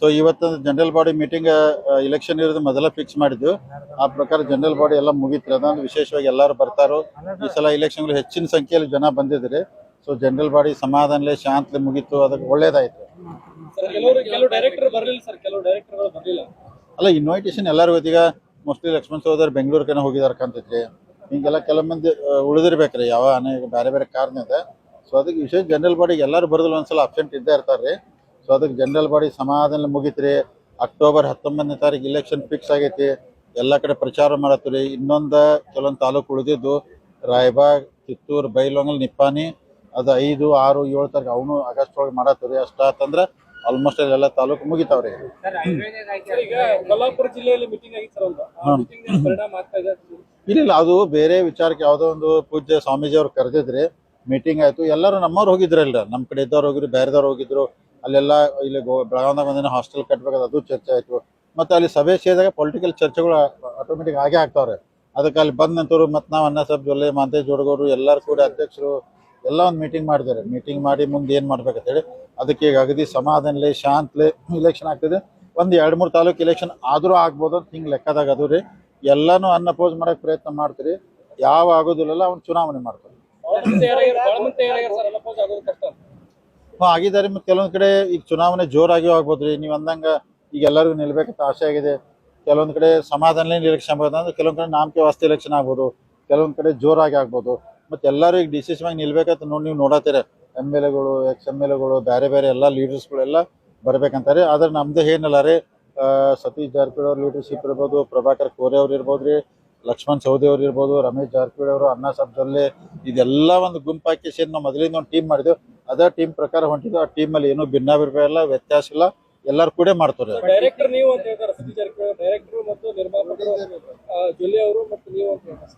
So ಇವತ್ತು general body meeting election ಇರೋದು ಮೊದಲ ಫಿಕ್ಸ್ ಮಾಡಿದ್ವಿ ಆ ಪ್ರಕಾರ ಜನರಲ್ ಬಾಡಿ ಎಲ್ಲ ಮುಗಿತ್ರಿ. ಅದೊಂದು ವಿಶೇಷವಾಗಿ ಎಲ್ಲರೂ ಬರ್ತಾರೋ ಈ ಸಲ ಇಲೆಕ್ಷನ್ ಹೆಚ್ಚಿನ ಸಂಖ್ಯೆಯಲ್ಲಿ ಜನ ಬಂದಿದ್ರಿ ಸೊ ಜನರಲ್ ಬಾಡಿ ಸಮಾಧಾನಲೆ ಶಾಂತಲೆ ಮುಗೀತು. ಅದಕ್ಕೆ ಒಳ್ಳೇದಾಯ್ತು. ಅಲ್ಲ ಇನ್ವೈಟೇಷನ್ ಎಲ್ಲರೂ ಇದೀಗ ಮೋಸ್ಟ್ಲಿ ಲಕ್ಷ್ಮಣ್ ಸಹೋದರ್ ಬೆಂಗಳೂರು ಕಡೆ ಹೋಗಿದಾರ ಕಾಣ್ತೈತ್ರಿ. ಹಿಂಗೆಲ್ಲ ಕೆಲವು ಮಂದಿ ಉಳಿದಿರ್ಬೇಕ್ರಿ. ಯಾವ ಅನೇಕ ಬೇರೆ ಬೇರೆ ಕಾರಣ ಇದೆ ಸೊ ಅದಕ್ಕೆ ವಿಶೇಷ ಜನರಲ್ ಬಾಡಿಗೆ ಎಲ್ಲರೂ ಬರೋದಿಲ್ಲ. ಒಂದ್ಸಲ ಅಬ್ಸೆಂಟ್ ಇದ್ದೇ ಇರ್ತಾರ್ರಿ. ಸೊ ಅದಕ್ಕೆ ಜನರಲ್ ಬಾಡಿ ಸಮಾಧಾನ ಮುಗಿತ್ರಿ. ಅಕ್ಟೋಬರ್ ಹತ್ತೊಂಬತ್ತನೇ ತಾರೀಕು ಇಲೆಕ್ಷನ್ ಫಿಕ್ಸ್ ಆಗೈತಿ. ಎಲ್ಲ ಕಡೆ ಪ್ರಚಾರ ಮಾಡತ್ತೀರಿ. ಇನ್ನೊಂದು ಕೆಲವೊಂದು ತಾಲೂಕು ಉಳಿದಿದ್ದು ರಾಯಬಾಗ್ ಕಿತ್ತೂರು ಬೈಲೊಂಗಲ್ ನಿಪ್ಪಾನಿ ಅದು ಐದು ಆರು ಏಳು ತಾರೀಕು ಅವನು ಆಗಸ್ಟ್ ಒಳಗೆ ಮಾಡತ್ತೀರಿ. ಅಷ್ಟಾತಂದ್ರೆ ಆಲ್ಮೋಸ್ಟ್ ಎಲ್ಲ ತಾಲೂಕು ಮುಗಿತಾವ್ರಿ. ಕೊಲ್ಲಾಪುರ ಜಿಲ್ಲೆಯಲ್ಲಿ ಮೀಟಿಂಗ್ ಆಗಿತ್ತು ಇಲ್ಲ ಇಲ್ಲ ಅದು ಬೇರೆ ವಿಚಾರಕ್ಕೆ ಯಾವುದೋ ಒಂದು ಪೂಜ್ಯ ಸ್ವಾಮೀಜಿ ಅವ್ರು ಕರೆದಿದ್ರಿ ಮೀಟಿಂಗ್ ಆಯ್ತು. ಎಲ್ಲರೂ ನಮ್ಮವ್ರು ಹೋಗಿದ್ರಲ್ಲ ನಮ್ಮ ಕಡೆ ಇದ್ದವ್ರು ಹೋಗಿದ್ರು ಬೇರೆದವ್ರು ಹೋಗಿದ್ರು. ಅಲ್ಲೆಲ್ಲ ಇಲ್ಲಿ ಗೋ ಒಂದಿನ ಹಾಸ್ಟೆಲ್ ಕಟ್ಬೇಕಾದ್ರೆ ಅದು ಚರ್ಚೆ ಆಯ್ತು. ಮತ್ತೆ ಅಲ್ಲಿ ಸಭೆ ಸೇರಿದಾಗ ಪೊಲಿಟಿಕಲ್ ಚರ್ಚೆಗಳು ಆಟೋಮೆಟಿಕ್ ಆಗೇ ಆಗ್ತಾವ್ರೆ. ಅದಕ್ಕೆ ಅಲ್ಲಿ ಬಂದ ನಂತರ ಮತ್ತೆ ನಾವು ಅನ್ನ ಸಬ್ ಜೊಲ್ಲೆ ಮಾಂತೆ ಜೋಡಗೋರು ಎಲ್ಲರೂ ಕೂಡ ಅಧ್ಯಕ್ಷರು ಎಲ್ಲ ಒಂದು ಮೀಟಿಂಗ್ ಮಾಡಿದ್ದಾರೆ. ಮೀಟಿಂಗ್ ಮಾಡಿ ಮುಂದೆ ಏನು ಮಾಡ್ಬೇಕಂತೇಳಿ ಅದಕ್ಕೆ ಈಗ ಅಗದಿ ಸಮಾಧಾನಲೆ, ಶಾಂತಲೆ ಇಲೆಕ್ಷನ್ ಆಗ್ತಿದೆ. ಒಂದು ಎರಡು ಮೂರು ತಾಲೂಕು ಇಲೆಕ್ಷನ್ ಆದರೂ ಆಗ್ಬೋದು ಅಂತ ಹಿಂಗೆ ಲೆಕ್ಕದಾಗ ಅದು ರೀ ಅನ್ನ ಪೋಸ್ ಮಾಡಕ್ ಪ್ರಯತ್ನ ಮಾಡ್ತೀರಿ. ಯಾವ ಆಗೋದಿಲ್ಲಲ್ಲ ಅವ್ನು ಚುನಾವಣೆ ಮಾಡ್ತಾರೆ. ಹ್ಞೂ ಆಗಿದ್ದಾರೆ ಮತ್ತೆ ಕೆಲವೊಂದ್ ಕಡೆ ಈಗ ಚುನಾವಣೆ ಜೋರಾಗಿ ಆಗ್ಬೋದ್ರಿ ನೀವು ಅಂದಂಗ ಈಗ ಎಲ್ಲರಿಗೂ ನಿಲ್ಬೇಕಂತ ಆಸೆ ಆಗಿದೆ. ಕೆಲವೊಂದ್ ಕಡೆ ಸಮಾಧಾನಲೇ ನಿರೀಕ್ಷೆ ಆಗ್ಬೋದು. ಅಂದ್ರೆ ಕೆಲವೊಂದ್ ಕಡೆ ನಾಮಕೆ ವಾಸ್ತೆ ಎಲೆಕ್ಷನ್ ಆಗ್ಬೋದು. ಕೆಲವೊಂದ್ ಕಡೆ ಜೋರಾಗಿ ಆಗ್ಬೋದು. ಮತ್ತೆ ಎಲ್ಲರೂ ಈಗ ಡಿಸಿಷನ್ ಆಗಿ ನಿಲ್ಬೇಕಂತ ನೋಡಿ ನೀವು ನೋಡತ್ತೀರ. ಎಂ ಎಲ್ ಎಗಳು, ಎಕ್ಸ್ ಎಂ ಎಲ್ ಎಗಳು ಬೇರೆ ಬೇರೆ ಎಲ್ಲ ಲೀಡರ್ಸ್ಗಳೆಲ್ಲ ಬರ್ಬೇಕಂತಾರೆ. ಆದ್ರೆ ನಮ್ದು ಏನಲ್ಲ ರೀ. ಸತೀಶ್ ಜಾರಕಿಹೊಳಿ ಅವ್ರ ಲೀಡರ್ಶಿಪ್ ಇರ್ಬೋದು, ಪ್ರಭಾಕರ್ ಕೋರೆ ಅವ್ರು ಇರ್ಬೋದು ರೀ. ಲಕ್ಷ್ಮಣ್ ಸೌದಿ ಅವ್ರು ಇರ್ಬೋದು ರಮೇಶ್ ಜಾರಕಿಹೊಳಿ ಅವರು ಅಣ್ಣಾ ಸಾಬ್ ಜೊಲ್ಲೆ ಇದೆಲ್ಲ ಒಂದು ಗುಂಪಾಕಿ ಸೇರಿ ನಾವು ಮೊದಲಿಂದ ಒಂದು ಟೀಮ್ ಮಾಡಿದ್ವಿ. ಅದೇ ಟೀಮ್ ಪ್ರಕಾರ ಹೊಂಟಿದ್ದು. ಆ ಟೀಮ್ ಅಲ್ಲಿ ಏನೂ ಭಿನ್ನಾಭಿಪ್ರಾಯ ಇಲ್ಲ ವ್ಯತ್ಯಾಸ ಇಲ್ಲ. ಎಲ್ಲರೂ ಕೂಡ ಮಾಡ್ತಾರೆ. ಡೈರೆಕ್ಟರ್ ನೀವು ಅಂತ ಹೇಳ್ತಾರೆ ಸತೀಶ್ ಜಾರಕಿಹೊಳಿ. ಡೈರೆಕ್ಟರ್ ಮತ್ತು ನಿರ್ಮಾಪಕರು ಆ, ಜೊಲ್ಲೆ ಅವರು ಮತ್ತು ನೀವು ಅಂತ ಹೇಳ್ತಾರೆ.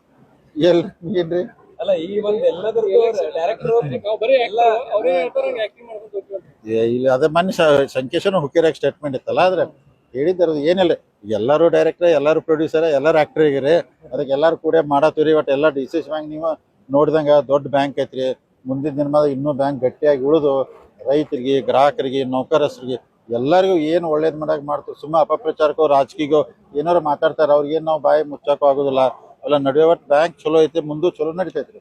ಎಲ್ ಏನ್ರಿ? ಅಲ್ಲ ಈ ಒಂದು ಎಲ್ಲದರದ್ದು ಡೈರೆಕ್ಟರ್ ನಾವು ಬರೀ actor, ಅವರೇ ಹೇಳ್ತಾರೆ ಆಕ್ಟಿಂಗ್ ಮಾಡ್ಕೊಂಡು ಹೋಗ್ತೀವಿ ಅಂತ. ಏ, ಇಲ್ಲಿ ಅದೇ ಮೊನ್ನೆ ಸ- ಸಂಕೇಶನ ಹುಕ್ಕಿರಾಗ ಸ್ಟೇಟ್ಮೆಂಟ್ ಇತ್ತಲ್ಲ ಆದ್ರೆ ಹೇಳಿದ್ದಾರ, ಏನಿಲ್ಲ. ಎಲ್ಲರೂ ಡೈರೆಕ್ಟರ್ ಎಲ್ಲರೂ ಪ್ರೊಡ್ಯೂಸರ್ ಎಲ್ಲರೂ ಆಕ್ಟರ್ ಆಗಿರಿ. ಅದಕ್ಕೆ ಎಲ್ಲರೂ ಕೂಡ ಮಾಡತ್ತೀರಿ ಬಟ್ ಎಲ್ಲ ಡಿ ಬ್ಯಾಂಕ್ ನೀವು ನೋಡಿದಂಗ ದೊಡ್ಡ ಬ್ಯಾಂಕ್ ಐತ್ರಿ. ಮುಂದಿನ ದಿನಮಾದ ಇನ್ನೂ ಬ್ಯಾಂಕ್ ಗಟ್ಟಿಯಾಗಿ ಉಳಿದು ರೈತರಿಗೆ, ಗ್ರಾಹಕರಿಗೆ ನೌಕರಸ್ರಿಗೆ ಎಲ್ಲರಿಗೂ ಏನು ಒಳ್ಳೇದು ಮಾಡೋಕೆ ಮಾಡ್ತೀವಿ. ಸುಮ್ಮ ಅಪಪ್ರಚಾರಕ್ಕೋ ರಾಜಕೀಯಗೋ ಏನಾರು ಮಾತಾಡ್ತಾರೆ, ಅವ್ರಿಗೆ ಏನು ನಾವು ಬಾಯಿ ಮುಚ್ಚಕ್ಕೂ ಆಗೋದಿಲ್ಲ. ಅವೆಲ್ಲ ನಡೆಯೋ ಒಟ್ಟು ಬ್ಯಾಂಕ್ ಚಲೋ ಐತೆ, ಮುಂದೂ ಚಲೋ ನಡಿತೈತ್ರಿ.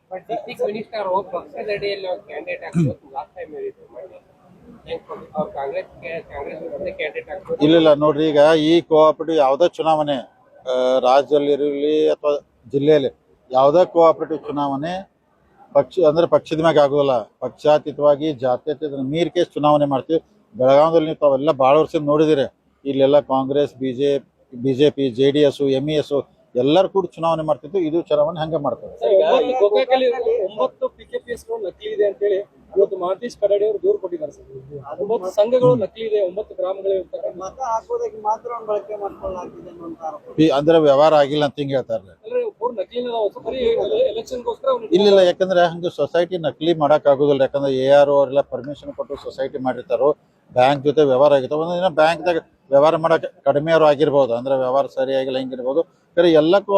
ಇಲ್ಲ ಇಲ್ಲ ನೋಡ್ರಿ, ಈಗ ಈ ಕೋಆಪರೇಟಿವ್ ಯಾವುದೇ ಚುನಾವಣೆ ರಾಜ್ಯದಲ್ಲಿ ಇರಲಿ ಅಥವಾ ಜಿಲ್ಲೆಯಲ್ಲಿ ಯಾವುದೇ ಕೋಆಪರೇಟಿವ್ ಚುನಾವಣೆ, ಪಕ್ಷ, ಅಂದ್ರೆ ಪಕ್ಷದ ಮ್ಯಾಗ ಆಗುದಿಲ್ಲ ಪಕ್ಷಾತೀತವಾಗಿ ಜಾತ್ಯತೀತ ಮೀರ್ ಕೇಸ್ ಚುನಾವಣೆ ಮಾಡ್ತೀವಿ. ಬೆಳಗಾವದಲ್ಲಿ ನೀವು ತಾವೆಲ್ಲ ಭಾಳ ವರ್ಷ ನೋಡಿದಿರಿ. ಇಲ್ಲೆಲ್ಲ Congress BJP BJP, J D S M E S, ಎಲ್ಲರೂ ಕೂಡ ಚುನಾವಣೆ ಮಾಡ್ತಿದ್ದು ಇದು ಚುನಾವಣೆ ಹಂಗೆ ಮಾಡ್ತಾರೆ ಇವತ್ತು ಮಹಂತೇಶ್ ಕಡಾಡಿ ಅವರು ದೂರು ಕೊಟ್ಟಿದ್ದಾರೆ ಸರ್. ಒಂಬತ್ತು ಸಂಘಗಳು ನಕಲಿ ಇದೆ ಒಂಬತ್ತು ಗ್ರಾಮಗಳು ಮತ ಹಾಕೋದಕ್ಕೆ ಮಾತ್ರ ಬಳಕೆ ಅಂದ್ರೆ ವ್ಯವಹಾರ ಆಗಿಲ್ಲ ಅಂತ ಹಿಂಗೆ ಹೇಳ್ತಾರೆ ಇಲ್ಲ ಇಲ್ಲ ಯಾಕಂದ್ರೆ ಹಂಗೆ ಸೊಸೈಟಿ ನಕಲಿ ಮಾಡಕ್ ಆಗುದಿಲ್ಲ. ಯಾಕಂದ್ರೆ ಎ ಆರ್ ಅವರೆಲ್ಲ ಪರ್ಮಿಷನ್ ಕೊಟ್ಟು ಸೊಸೈಟಿ ಮಾಡಿರ್ತಾರೋ ಬ್ಯಾಂಕ್ ಜೊತೆ ವ್ಯವಹಾರ ಆಗಿತ್ತು ಒಂದೊಂದಿನ ಬ್ಯಾಂಕ್ ಬ್ಯಾಂಕ್ದಾಗ ವ್ಯವಹಾರ ಮಾಡಕ್ ಕಡಿಮೆ ಅವ್ರು ಆಗಿರ್ಬೋದು. ಅಂದ್ರೆ ವ್ಯವಹಾರ ಸರಿಯಾಗಿಲ್ಲ ಹಿಂಗಿರ್ಬೋದು. ಕರೆ ಎಲ್ಲಕ್ಕೂ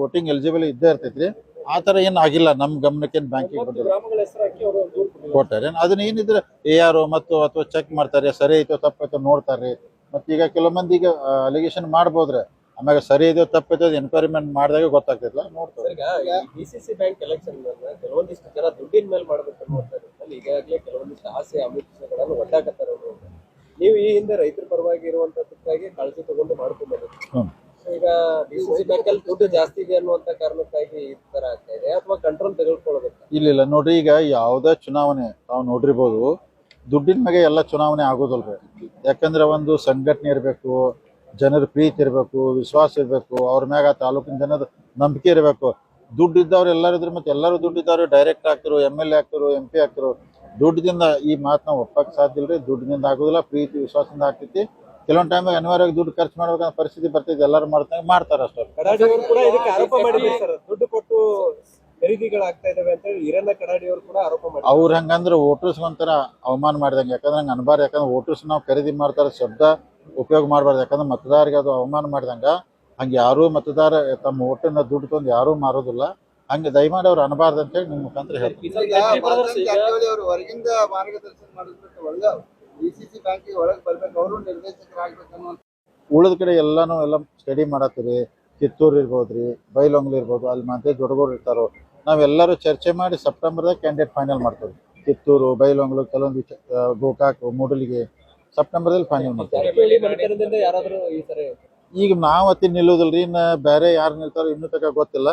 ವೋಟಿಂಗ್ ಎಲಿಜಿಬಲ್ ಇದ್ದೇ ಇರ್ತೈತ್ರಿ. ಆ ಥರ ಏನು ಆಗಿಲ್ಲ ನಮ್ಮ ಗಮನಕ್ಕೆ ಏನು ಬ್ಯಾಂಕಿಗೆ ಬಂದಿಲ್ಲ. ಗ್ರಾಮಗಳ ಹೆಸರು ಹಾಕಿ ಅವರು ದೂರು ಕೊಟ್ಟಿದ್ದಾರೆ. ಕೊಟ್ಟಾರೆ. ಅದನ್ನ ಏನಿದ್ರೆ ಎ ಆರ್ ಮತ್ತು ಅಥವಾ ಚೆಕ್ ಮಾಡ್ತಾರೆ ಸರಿ ಐತೋ ತಪ್ಪೈತೋ ನೋಡ್ತಾರೆ. ಮತ್ತೆ ಈಗ ಕೆಲವ್ ಮಂದಿ ಈಗ ಅಲಿಗೇಷನ್ ಮಾಡ್ಬೋದ್ರೆ ಆಮ್ಯಾಗ ಸರಿ ಇದೆಯೋ ತಪ್ಪೈತೋ ಎನ್ಕ್ವೈರಿಮೆಂಟ್ ಮಾಡಿದಾಗ ಗೊತ್ತಾಗ್ತಿಲ್ಲ ನೋಡ್ತಾರೆ. ಈಗ D C C bank election ಕೆಲವೊಂದಿಷ್ಟು ಜನ ದುಡ್ಡಿನ ಮೇಲೆ ಮಾಡ್ಬೇಕು ನಿಟ್ಟಿನಲ್ಲಿ ಈಗಾಗಲೇ ಕೆಲವೊಂದಿಷ್ಟು ಆಸೆ ಅಮಿಷಗಳನ್ನು ಒಡ್ಡಾಕತ್ತಾರೆ ಅವರು. ನೀವು ಈ ಹಿಂದೆ ರೈತರ ಪರವಾಗಿ ಇರುವಂತದಕ್ಕಾಗಿ ಕಾಳಜಿ ತಗೊಂಡು ಮಾಡ್ಕೊಂಡು. ಈಗ ಡಿಸಿಸಿ ಸಿ ಸಿ ಬ್ಯಾಂಕ್ ಅಲ್ಲಿ ದುಡ್ಡು ಜಾಸ್ತಿ ಇದೆ ಅನ್ನುವಂತ ಕಾರಣಕ್ಕಾಗಿ ಈ ತರ ಆಗ್ತಾ ಇದೆ? ಅಥವಾ ಕಂಟ್ರೋಲ್ ತೆಗೆದುಕೊಳ್ಬೇಕು ಇಲ್ಲ ಇಲ್ಲ. ನೋಡ್ರಿ ಈಗ ಯಾವುದೇ ಚುನಾವಣೆ ನಾವು ನೋಡಿರ್ಬೋದು, ದುಡ್ಡಿನ ಮೇಲೆ ಎಲ್ಲ ಚುನಾವಣೆ ಆಗೋದಲ್ರಿ ಯಾಕಂದ್ರೆ ಒಂದು ಸಂಘಟನೆ ಇರಬೇಕು, ಜನರ ಪ್ರೀತಿ ಇರಬೇಕು, ವಿಶ್ವಾಸ ಇರಬೇಕು, ಅವ್ರ ಮ್ಯಾಗ ತಾಲೂಕಿನ ಜನದ ನಂಬಿಕೆ ಇರಬೇಕು. ದುಡ್ಡು ಇದ್ದವ್ರು ಎಲ್ಲರೂ ಇದ್ರೆ ಮತ್ತೆ ಎಲ್ಲರೂ ದುಡ್ಡು ಇದ್ದವ್ರು ಡೈರೆಕ್ಟ್ ಆಗ್ತಿರು ಎಂ ಎಲ್ ಎ ಆಗ್ತಿರು ಎಂ ಪಿ ಆಗ್ತಿರು. ದುಡ್ಡಿನಿಂದ ಈ ಮಾತು ನಾವು ಒಪ್ಪಕ್ಕೆ ಸಾಧ್ಯ ಇಲ್ರಿ. ದುಡ್ಡಿನಿಂದ ಆಗೋದಿಲ್ಲ, ಪ್ರೀತಿ, ವಿಶ್ವಾಸದಿಂದ ಆಗ್ತೈತಿ. ಕೆಲವೊಂದು ಟೈಮ್ ಅನಿವಾರ್ಯವಾಗಿ ದುಡ್ಡು ಖರ್ಚು ಮಾಡ್ಬೇಕಂತ ಪರಿಸ್ಥಿತಿ ಬರ್ತೈತೆ ಎಲ್ಲರೂ ಮಾಡ್ತಾರೆ ಮಾಡ್ತಾರೆ ಅಷ್ಟೇ. ಕಡಾಡಿ ಅವರು ಕೂಡ ಇದಕ್ಕೆ ಆರೋಪ ಮಾಡಿದ್ದಾರೆ ಸರ್. ದುಡ್ಡು ಕೊಟ್ಟು ಖರೀದಿಗಳಾಗ್ತಾ ಇದಾವೆ ಅಂತ ಹೇಳಿ ಹಿರಣ್ಣ ಕಡಾಡಿ ಅವರು ಕೂಡ ಆರೋಪ ಮಾಡಿದ್ದಾರೆ. ಅವ್ರ ಹಂಗಂದ್ರೆ ವೋಟರ್ಸ್ ಒಂಥರ ಅವಮಾನ ಮಾಡಿದಂಗೆ. ಯಾಕಂದ್ರೆ ಹಂಗೆ ಅನ್ಬಾರ್ದು ಯಾಕಂದ್ರೆ ವೋಟರ್ಸ್ ನಾವು ಖರೀದಿ ಮಾಡ್ತಾರೆ ಶಬ್ದ ಉಪಯೋಗ ಮಾಡಬಾರ್ದು. ಯಾಕಂದ್ರೆ ಮತದಾರರಿಗೆ ಅದು ಅವಮಾನ ಮಾಡಿದಂಗ. ಹಂಗೆ ಯಾರೂ ಮತದಾರ ತಮ್ಮ ಓಟನ್ನ ದುಡ್ಡು ತಂದು ಯಾರೂ ಮಾರೋದಿಲ್ಲ. ಹಂಗೆ ದಯಮಾಡಿ ಅವ್ರು ಅನ್ಬಾರ್ದು ಅಂತೇಳಿ ನಿಮ್ಮ ಮುಖಾಂತರ ಹೇಳ್ತೀನಿ. ಡಿಸಿಸಿ ಬ್ಯಾಂಕಿಗೆ ಒಳಗೆ ಬರ್ಬೇಕು, ಅವರು ಉಳಿದ ಕಡೆ ಎಲ್ಲಾನು ಎಲ್ಲ ಸ್ಟಡಿ ಮಾಡತ್ತೀರಿ. ಕಿತ್ತೂರು ಇರ್ಬೋದ್ರಿ, ಬೈಲೊಂಗ್ಲಿ ಇರ್ಬೋದು, ಅಲ್ಲಿ ಮತ್ತೆ ದೊಡ್ಡಗೋರು ಇರ್ತಾರೋ, ನಾವೆಲ್ಲರೂ ಚರ್ಚೆ ಮಾಡಿ ಸೆಪ್ಟೆಂಬರ್ದಾಗ ಕ್ಯಾಂಡಿಡೇಟ್ ಫೈನಲ್ ಮಾಡ್ತೀವಿ. ಕಿತ್ತೂರು, ಬೈಲೊಂಗ್ಲು, ಕೆಲವೊಂದು ಗೋಕಾಕ್, ಮೂಡಲಿಗೆ ಸೆಪ್ಟೆಂಬರ್ದಲ್ಲಿ ಫೈನಲ್ ಮಾಡ್ತೀವಿ. ಈಗ ನಾವು ಅತಿ ರೀ ಇನ್ನು ಬೇರೆ ಯಾರು ನಿಲ್ತಾರೋ ಇನ್ನೂ ತಕ ಗೊತ್ತಿಲ್ಲ.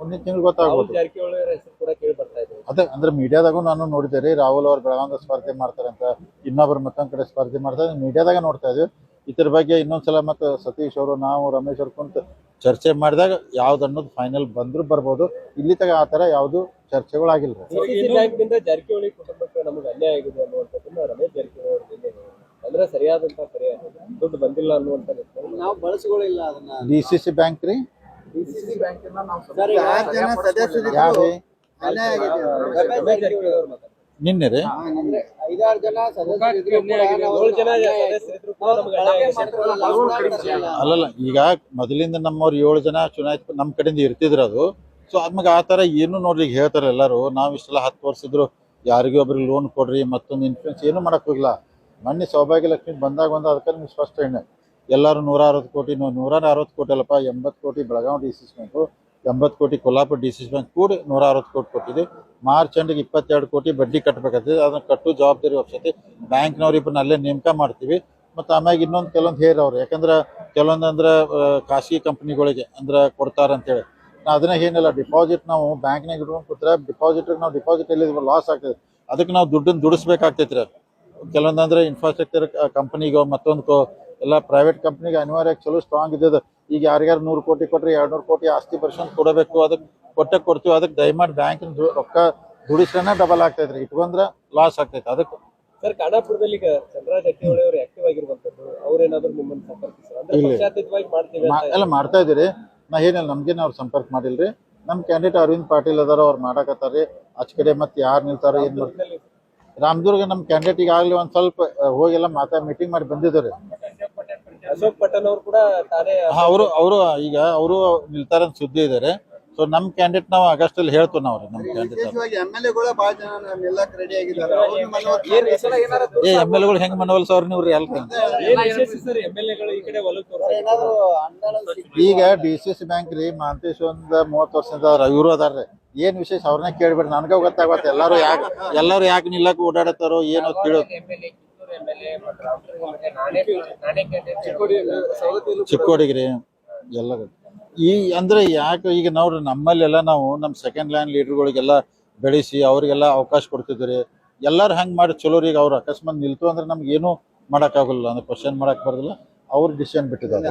ಮುಂದಿನ ತಿಂಗಳು ಗೊತ್ತಾಗ್ಬೋದು ಜಾರಕಿಹೊಳಿ ಅವರ ಹೆಸರು ಕೂಡ ಕೇಳಿ ಬರ್ತಾ ಇದೆ ಅದೇ ಅಂದ್ರೆ ಮೀಡಿಯಾದಾಗೂ ನಾನು ನೋಡಿದೆ ರೀ ರಾಹುಲ್ ಅವ್ರು ಬೆಳಗಾವಿದ ಸ್ಪರ್ಧೆ ಮಾಡ್ತಾರೆ ಅಂತ. ಇನ್ನೊಬ್ರು ಮತ್ತೊಂದ್ ಕಡೆ ಸ್ಪರ್ಧೆ ಮಾಡ್ತಾರೆ. ಮೀಡಿಯಾದಾಗ ನೋಡ್ತಾ ಇದ್ವಿ. ಇದ್ರ ಬಗ್ಗೆ ಇನ್ನೊಂದ್ಸಲ ಮತ್ತೆ ಸತೀಶ್ ಅವರು ನಾವು ರಮೇಶ್ ಅವ್ರು ಕುಂತ ಚರ್ಚೆ ಮಾಡಿದಾಗ ಯಾವ್ದು ಅನ್ನೋದು ಫೈನಲ್ ಬಂದ್ರು ಬರ್ಬೋದು. ಇಲ್ಲಿ ತಗ ಆತರ ತರ ಯಾವ್ದು ಚರ್ಚೆಗಳಾಗಿಲ್ಲ ಬ್ಯಾಂಕ್ ಜಾರಕಿಹೊಳಿ ಕುಟುಂಬಕ್ಕೆ ನಮಗೆ ಅನ್ಯಾಯ ಆಗಿದೆ ಅನ್ನುವಂಥದ್ದನ್ನ ರಮೇಶ್ ಜಾರಕಿಹೊಳಿ ಅಂದ್ರೆ ಸರಿಯಾದಂತ ಪರಿಹಾರ ದುಡ್ಡು ಬಂದಿಲ್ಲ ಅನ್ನುವಂತ ನಾವು ಬಳಸ್ಕೊಳ್ಳಿಲ್ಲ ಅದನ್ನ. ಡಿ ಸಿ ಸಿ ಬ್ಯಾಂಕ್ ರೀ. ನಾವು ಆರು ನಿನ್ನೆ ರೀ? ಐದಾರು ಜನ. ಅಲ್ಲಲ್ಲ ಈಗ ಮೊದಲಿಂದ ನಮ್ಮವ್ರು ಏಳು ಜನ ಚುನಾಯಿತ ನಮ್ಮ ಕಡೆಯಿಂದ ಇರ್ತಿದ್ರು ಅದು. ಸೊ ಆದ್ಮೇಲೆ ಆ ಥರ ಏನು ನೋಡ್ರಿ ಈಗ ಹೇಳ್ತಾರೆ ಎಲ್ಲರೂ ನಾವು ಇಷ್ಟೆಲ್ಲ ಹತ್ತು ವರ್ಷ ಇದ್ರು ಯಾರಿಗೂ ಒಬ್ರಿಗೆ ಲೋನ್ ಕೊಡ್ರಿ ಮತ್ತೊಂದು ಇನ್ಫ್ಲೂಯೆನ್ಸ್ ಏನು ಮಾಡಕ್ ಹೋಗಿಲ್ಲ. ಮೊನ್ನೆ ಸೌಭಾಗ್ಯ ಲಕ್ಷ್ಮಿ ಬಂದಾಗ ಒಂದು ಅದಕ್ಕೆ ನಿಮ್ಗೆ ಸ್ಪಷ್ಟ ಹೇಳಿ ಎಲ್ಲರೂ ನೂರ ಅರವತ್ತು ಕೋಟಿ ನೂ- ನೂರ ಅರವತ್ತು ಕೋಟಿ ಅಲ್ಲಪ್ಪ ಎಂಬತ್ತು ಕೋಟಿ ಬೆಳಗಾವಿ ಡಿ ಸಿ ಬ್ಯಾಂಕು ಎಂಬತ್ತು ಕೋಟಿ ಕೊಲ್ಲಾಪುರ ಡಿ ಸಿ ಬ್ಯಾಂಕ್ ಕೂಡ ನೂರ ಅರವತ್ತು ಕೋಟಿ ಕೊಟ್ಟಿದೆ. ಮಾರ್ಚ್ ಎಂಡಿಗೆ ಇಪ್ಪತ್ತೆರಡು ಕೋಟಿ ಬಡ್ಡಿ ಕಟ್ಟಬೇಕಾಗ್ತದೆ ಅದನ್ನ ಕಟ್ಟು ಜವಾಬ್ದಾರಿ ಒಪ್ಸತಿ ಬ್ಯಾಂಕ್ನವ್ರು ಇಬ್ಬರನ್ನ ಅಲ್ಲೇ ನೇಮಕ ಮಾಡ್ತೀವಿ. ಮತ್ತು ಆಮ್ಯಾಗ ಇನ್ನೊಂದು ಕೆಲವೊಂದು ಹೇರ್ ಅವರು. ಯಾಕಂದ್ರೆ ಕೆಲವೊಂದು ಅಂದ್ರೆ ಖಾಸಗಿ ಕಂಪ್ನಿಗಳಿಗೆ ಅಂದ್ರೆ ಕೊಡ್ತಾರಂತೇಳಿ. ನಾವು ಅದನ್ನ ಏನಿಲ್ಲ ಡಿಪಾಸಿಟ್ ನಾವು ಬ್ಯಾಂಕ್ನಾಗ ಇಟ್ಕೊಂಡು ಕೂತ್ರೆ ಡಿಪಾಸಿಟ್ ನಾವು ಡಿಪಾಸಿಟ್ ಎಲ್ಲಿ ಲಾಸ್ ಆಗ್ತದೆ. ಅದಕ್ಕೆ ನಾವು ದುಡ್ಡನ್ನು ದುಡಿಸ್ಬೇಕಾಗ್ತೈತ್ರಿ. ಕೆಲವೊಂದಂದ್ರೆ ಇನ್ಫ್ರಾಸ್ಟ್ರಕ್ಚರ್ ಕಂಪ್ನಿಗೋ ಮತ್ತೊಂದು ಎಲ್ಲ ಪ್ರೈವೇಟ್ ಕಂಪ್ನಿಗೆ ಅನಿವಾರ್ಯ ಚಲೋ ಸ್ಟ್ರಾಂಗ್ ಇದ್ದದ ಈಗ ಯಾರ್ಯಾರು ನೂರು ಕೋಟಿ ಕೊಟ್ರೆ ಎರಡ್ನೂರು ಕೋಟಿ ಆಸ್ತಿ ಪರ್ಸೆಂಟ್ ಕೊಡಬೇಕು ಅದಕ್ಕೆ ಕೊಟ್ಟೆ ಕೊಡ್ತೀವಿ. ಅದಕ್ಕೆ ದಯಮಾಡಿ ಬ್ಯಾಂಕಿನ ರೊಕ್ಕ ದುಡಿಸ್ರೇನೆ ಡಬಲ್ ಆಗ್ತೈತ್ರಿ ಇಟ್ಕೊಂಡ್ರೆ ಲಾಸ್ ಆಗ್ತೈತೆ. ಅದಕ್ಕೆ ಸರ್ ಖಾನಾಪುರದಲ್ಲಿ ಈಗ ಚಂದ್ರರಾಜ್ ಜಾರಕಿಹೊಳಿ ಅವರು ಆಕ್ಟಿವ್ ಆಗಿರುವಂತದ್ದು ಅವ್ರೇನಾದ್ರೂ ನಿಮ್ಮನ್ನ ಸಂಪರ್ಕಿಸಿದ್ರು ಅಂದ್ರೆ ಇಲ್ಲ. ಪಕ್ಷಾತೀತವಾಗಿ ಮಾಡ್ತೀವಿ ಮಾ- ಅಂತ ಎಲ್ಲ ಮಾಡ್ತಾ ಇದೀರಿ ನಾ ಏನಿಲ್ಲ ನಮ್ಗೇನು ಅವ್ರು ಸಂಪರ್ಕ ಮಾಡಿಲ್ರಿ. ನಮ್ಮ ಕ್ಯಾಂಡಿಡೇಟ್ ಅರವಿಂದ್ ಪಾಟೀಲ್ ಅದಾರ ಅವ್ರು ಮಾಡಾಕತ್ತಾರ್ರಿ. ಆಚ ಕಡೆ ಮತ್ತೆ ಯಾರು ನಿಲ್ತಾರ ಏನ್ ಮಾಡ್ತಾರೆ. ರಾಮದುರ್ಗ ನಮ್ಮ ಕ್ಯಾಂಡಿಡೇಟ್ ಈಗಾಗಲೇ ಒಂದ್ ಸ್ವಲ್ಪ ಹೋಗಿ ಎಲ್ಲ ಮಾತಾ ಮೀಟಿಂಗ್ ಮಾಡಿ ಬಂದಿದ್ದಾರೆ. ಅಶೋಕ್ ಪಟೇಲ್ ಅವರು ಕೂಡ ತಾನೇ ಅವರು ಅವರು ಈಗ ಅವರು ನಿಲ್ತಾರಂತ ಸುದ್ದಿ ಇದ್ದಾರೆ ಸೊ ನಮ್ ಕ್ಯಾಂಡಿಡೇಟ್ ನಾವು ಆಗಸ್ಟ್ ಅಲ್ಲಿ ಹೇಳ್ತೀವಿ ನಾವು ನಮ್ ಕ್ಯಾಂಡಿಡೇಟ್ ಎಲ್ ಎಗಳು ಹೆಂಗ್ ಮನವಲ್ಸ ಅವ್ರ ನೀವು ಎಲ್ರಿ ವಿಶೇಷ ಸರ್ ಎಂ ಎಲ್ ಈ ಕಡೆ ಒಲವು ತೋರ್ಸ್ತಾರೆ? ಏನಾದ್ರು ಅನುದಾನ ಈಗ ಡಿ ಸಿ ಸಿ ಬ್ಯಾಂಕ್ ರೀ ಮಾಂತೇಶ್ ಒಂದ್ ಮೂವತ್ ವರ್ಷದಿಂದ ಅದಾರ ಇವರು ಅದಾರ್ರಿ. ಏನ್ ವಿಶೇಷ ಅವ್ರನ್ನ ಕೇಳ್ಬೇಡಿ ನನ್ಗ ಗೊತ್ತಾಗತ್ತೆ. ಎಲ್ಲಾರು ಯಾಕೆ ಎಲ್ಲಾರು ಯಾಕೆ ನಿಲ್ಲಕ್ ಓಡಾಡತ್ತಾರೋ ಏನೋ ತಿಳೋ ಚಿಕ್ಕೋಡಿಗ್ರಿ ಎಲ್ಲ ಈ ಅಂದ್ರೆ ಯಾಕೆ ಈಗ ನೋಡ್ರಿ ನಮ್ಮಲ್ಲೆಲ್ಲ ನಾವು ನಮ್ಮ ಸೆಕೆಂಡ್ ಲೈನ್ ಲೀಡರ್ಗಳಿಗೆಲ್ಲ ಬೆಳೆಸಿ ಅವ್ರಿಗೆಲ್ಲ ಅವಕಾಶ ಕೊಡ್ತಿದ್ರಿ ಎಲ್ಲಾರು ಹಂಗ್ ಮಾಡಿ ಚಲೋ ಈಗ ಅವ್ರು ಅಕಸ್ಮಾತ್ ನಿಲ್ತು ಅಂದ್ರೆ ನಮ್ಗೆ ಏನು ಮಾಡಕ್ ಆಗಲ್ಲ ಅಂದ್ರೆ ಕ್ವಶನ್ ಮಾಡಕ್ ಬರೋದಿಲ್ಲ. ಅವ್ರ ಡಿಸಿಷನ್ ಬಿಟ್ಟಿದ್ದಾರೆ.